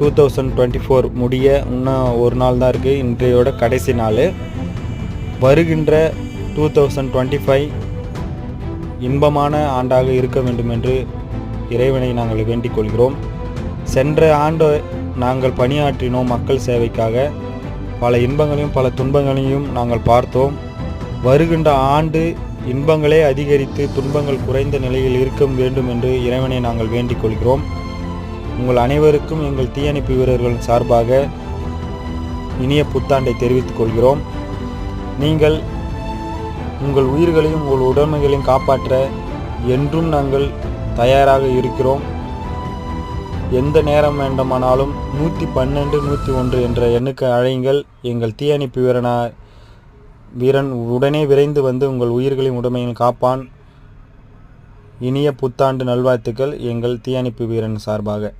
Two thousand twenty four முடிய இன்னும் ஒரு நாள் தான் இருக்குது இன்றையோட கடைசி நாள். வருகின்ற டூ தௌசண்ட் டுவெண்ட்டி ஃபைவ் இன்பமான ஆண்டாக இருக்க வேண்டும் என்று இறைவனை நாங்கள் வேண்டிக் கொள்கிறோம். சென்ற ஆண்டு நாங்கள் பணியாற்றினோம் மக்கள் சேவைக்காக. பல இன்பங்களையும் பல துன்பங்களையும் நாங்கள் பார்த்தோம். வருகின்ற ஆண்டு இன்பங்களே அதிகரித்து துன்பங்கள் குறைந்த நிலையில் இருக்க வேண்டும் என்று இறைவனை நாங்கள் வேண்டிக் கொள்கிறோம். உங்கள் அனைவருக்கும் எங்கள் தீயணைப்பு வீரர்கள் சார்பாக இனிய புத்தாண்டை தெரிவித்துக் கொள்கிறோம். நீங்கள் உங்கள் உயிர்களையும் உங்கள் உடைமைகளையும் காப்பாற்ற என்றும் நாங்கள் தயாராக இருக்கிறோம். எந்த நேரம் வேண்டுமானாலும் நூற்றி பன்னெண்டு நூற்றி ஒன்று என்ற எண்ணுக்கு அழையுங்கள். எங்கள் தீயணைப்பு வீரனா வீரன் உடனே விரைந்து வந்து உங்கள் உயிர்களையும் உடமையின் காப்பான். இனிய புத்தாண்டு நல்வாழ்த்துக்கள் எங்கள் தீயணைப்பு வீரன் சார்பாக.